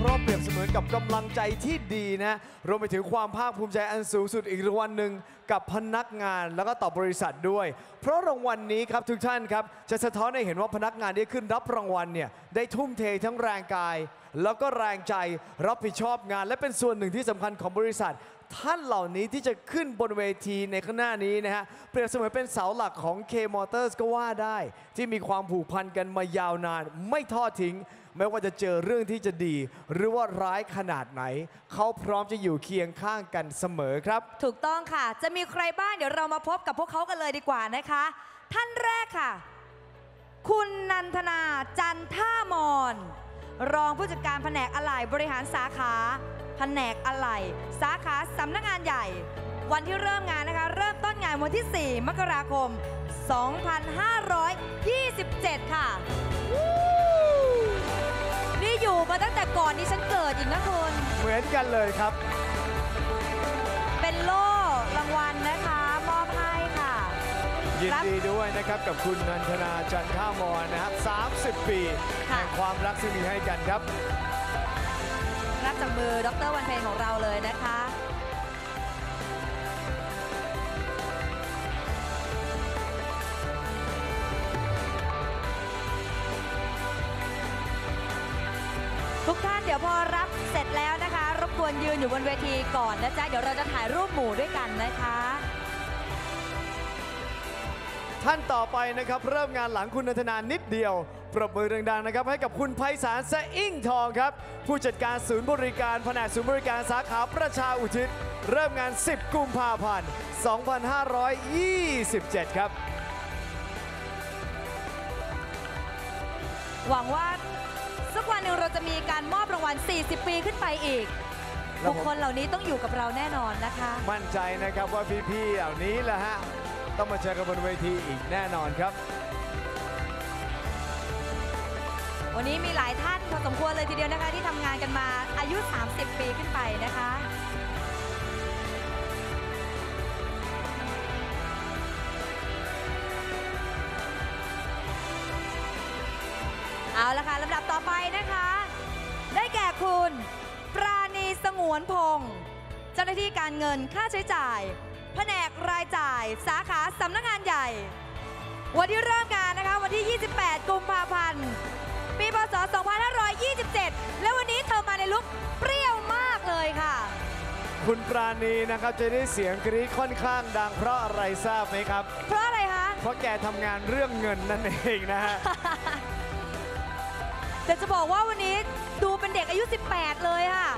เเปรียบเสมือนกับกำลังใจที่ดีนะรวมไปถึงความภาคภูมิใจอันสูงสุดอีกรางวัลหนึ่งกับพนักงานแล้วก็ต่อบริษัทด้วย เพราะรางวัลนี้ครับทุกท่านครับจะสะท้อนให้เห็นว่าพนักงานที่ขึ้นรับรางวัลเนี่ยได้ทุ่มเททั้งแรงกาย แล้วก็แรงใจรับผิดชอบงาน และเป็นส่วนหนึ่งที่สำคัญของบริษัท ท่านเหล่านี้ที่จะขึ้นบนเวทีในข้างหน้านี้นะฮะเปรียบเสมือนเป็นเสาหลักของ K Motors ก็ว่าได้ ที่มีความผูกพันกันมายาวนาน ไม่ทอดทิ้ง ไม่ว่าจะเจอเรื่องที่จะดี หรือว่าร้ายขนาดไหน เขาพร้อมจะอยู่เคียงข้างกันเสมอครับ ถูกต้องค่ะ จะมีใครบ้างเดี๋ยวเรามาพบกับพวกเขากันเลยดีกว่านะคะ ท่านแรกค่ะ คุณนันทนาจันท่ามอนรองผู้จัดการแผนกอะไหล่บริหารสาขา แผนกอะไหล่สาขาสำนักงานใหญ่ วันที่เริ่มงานนะคะ เริ่มต้นงานวันที่ 4 มกราคม 2527 ค่ะวู้นี่ อยู่มาตั้งแต่ก่อนนี้ฉันเกิดอีกนะคุณ เหมือนกันเลยครับ เป็นโล่รางวัลนะคะ มอบให้ค่ะ ยินครับดีด้วยนะครับกับคุณนันทนาจันท่ามอนนะครับ30 ปีค่ะ แห่งความรักที่มีให้กันครับ รับจากมือดรวันเพลงของเราเลยนะคะ ทุกท่านเดี๋ยวพอรับเสร็จแล้วนะคะ รบกวนยืนอยู่บนเวทีก่อนนะจ๊ะ เดี๋ยวเราจะถ่ายรูปหมู่ด้วยกันนะคะ ท่านต่อไปนะครับ เริ่มงานหลังคุณนันทนานิดเดียว ปรบมือดังๆนะครับ ให้กับคุณไพศาลสะอิ่งทองครับ ผู้จัดการศูนย์บริการแผนกศูนย์บริการสาขาประชาอุทิศ เริ่มงาน 10 กุมภาพันธ์ 2527 ครับ หวังว่า สักวันหนึ่งเราจะมีการมอบรางวัล 40 ปีขึ้นไปอีกแล้วบุผมคคลเหล่านี้ต้องอยู่กับเราแน่นอนนะคะ มั่นใจนะครับว่าพี่ๆเหล่านี้แหละฮะ ต้องมาเจอกันบนเวทีอีกแน่นอนครับ วันนี้มีหลายท่านพอสมควรเลยทีเดียวนะคะ ที่ทำงานกันมาอายุ 30 ปีขึ้นไปนะคะ เอาละค่ะลำดับต่อไปนะคะ ได้แก่คุณ ปราณีสงวนพงศ์เจ้าหน้าที่การเงินค่าใช้จ่าย แผนกรายจ่าย สาขาสำนักงานใหญ่ วันที่เริ่มงานนะคะ วันที่ 28 กุมภาพันธ์ปีพศ 2527 และวันนี้เธอมาในลุคเปรี้ยวมากเลยค่ะ คุณปราณีนะครับจะได้เสียงกรี๊ดค่อนข้างดังเพราะอะไรทราบไหมครับ เพราะอะไรคะ เพราะแกทำงานเรื่องเงินนั่นเองนะฮะ แต่จะบอกว่าวันนี้ดูเป็นเด็กอายุ 18 เลยค่ะ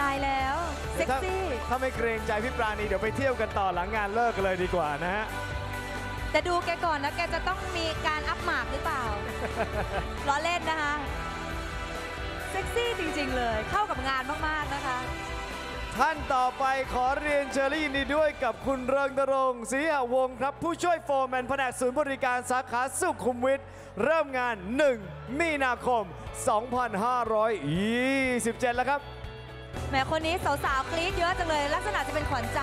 ตายแล้ว เซ็กถ้าซี่ ถ้าไม่เกรงใจพี่ปราณีเดี๋ยวไปเที่ยวกันต่อหลังงานเลิกกันเลยดีกว่านะฮะ แต่ดูแกก่อนนะแกจะต้องมีการอัพหมากหรือเปล่า ล้อเล่นนะคะ เซ็กซี่จริงๆเลย เข้ากับงานมากๆนะคะ ท่านต่อไปขอเรียนเชิญและยินดีด้วยกับคุณเริงนรงค์ศรีหวงศ์ครับ ผู้ช่วยโฟร์แมนแผนกศูนย์บริการสาขาสุขุมวิทเริ่มงาน 1 มีนาคม 2527 แล้วครับ แหมคนนี้สาวๆกรี๊ดเยอะจังเลย ลักษณะจะเป็นขวัญใจ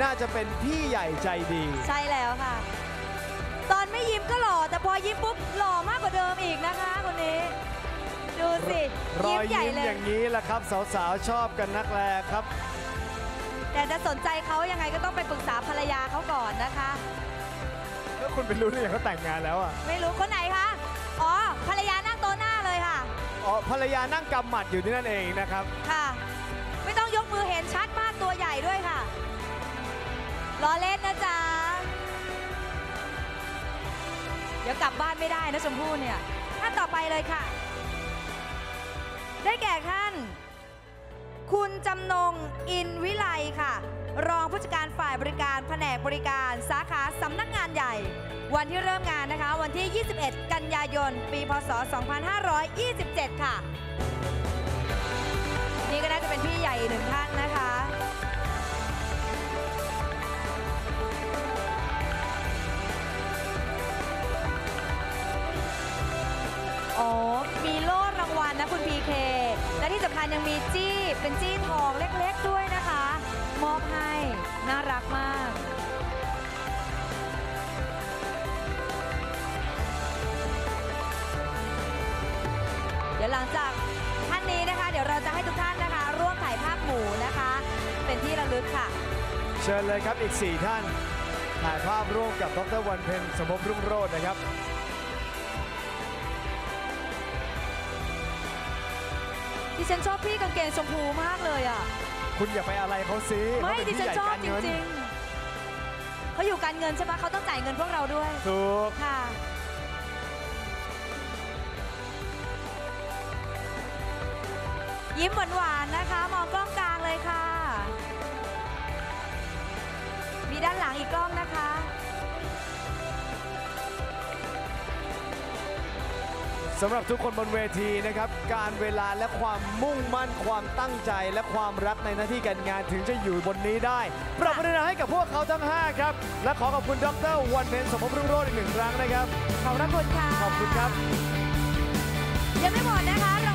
น่าจะเป็นพี่ใหญ่ใจดี ใช่แล้วค่ะ ตอนไม่ยิ้มก็หล่อ แต่พอยิ้มปุ๊บหล่อมากกว่าเดิมอีกนะคะคนนี้ดู สิรยิ้อมยใหญ่ยิ้มเลอยย่างนี้แหละครับ สาวๆ ชอบกันนักแลครับ แต่จะสนใจเขายังไงก็ต้องไปปรึกษาภรรยาเขาก่อนนะคะ แล้วคุณไปรู้ได้ยังเขาแต่งงานแล้วอะ ไม่รู้คนไหนคะ อ๋อ ภรรยานั่งโต๊ะหน้าเลยค่ะ อ๋อ ภรรยานั่งกำหมัดอยู่ที่นั่นเองนะครับ ค่ะ ไม่ต้องยกมือเห็นชัดมากตัวใหญ่ด้วยค่ะล้อเล่นนะจ๊ะ เดี๋ยวกลับบ้านไม่ได้นะชมพู่เนี่ย ท่านต่อไปเลยค่ะ ได้แก่ท่าน คุณจำนงอินวิไลค่ะ รองผู้จัดการฝ่ายบริการแผนกบริการสาขาสำนักงานใหญ่ วันที่เริ่มงานนะคะ วันที่ 21 กันยายน ปี พศ 2527 ค่ะ นี่ก็น่าจะเป็นพี่ใหญ่หนึ่งท่านนะคะอ๋อ นะคุณพีเคและที่สำคัญยังมีจี้เป็นจี้ทองเล็กๆด้วยนะคะ มอบให้ น่ารักมากเดี๋ยวหลังจากท่านนี้นะคะ เดี๋ยวเราจะให้ทุกท่านนะคะ ร่วมถ่ายภาพหมูนะคะ เป็นที่ระลึกค่ะ เชิญเลยครับอีก 4 ท่าน ถ่ายภาพร่วมกับดรวันเพ็ญสมภพรุ่งโรจน์นะครับ ดิฉันชอบพี่กางเกงชมพูมากเลยอะ คุณอย่าไปอะไรเขาซิไม่เขาเป็ดินฉัพี่นใหญ่ชอบการจเงินริงๆเขาอยู่การเงินใช่ปะเขาต้องจ่ายเงินพวกเราด้วย ถูก ค่ะ ยิ้มหวานๆนะคะ มองกล้องกลางเลยค่ะ มีด้านหลังอีกกล้องนะคะำหรับทุกคนบนเวทีนะครับ การเวลาและความมุ่งมั่นความตั้งใจ และความรักในหน้าที่การงานถึงจะอยู่บนนี้ได้ปรบมือให้กับพวกเขาทั้ง 5 ครับ และขอขอบคุณดรวันเพ็ญสมภพรุ่งโรจน์อีกหนึ่งครั้งนะครับ ขอบพระคุณค่ะ ขอบคุณครับ ยังไม่หมดนะคะเรา